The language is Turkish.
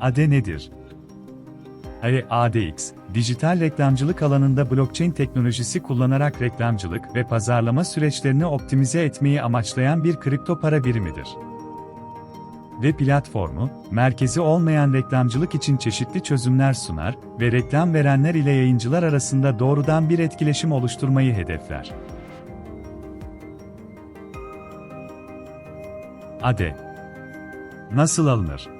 AD nedir? Hani ADX, dijital reklamcılık alanında blockchain teknolojisi kullanarak reklamcılık ve pazarlama süreçlerini optimize etmeyi amaçlayan bir kripto para birimidir. Ve platformu, merkezi olmayan reklamcılık için çeşitli çözümler sunar ve reklam verenler ile yayıncılar arasında doğrudan bir etkileşim oluşturmayı hedefler. ADE Nasıl alınır?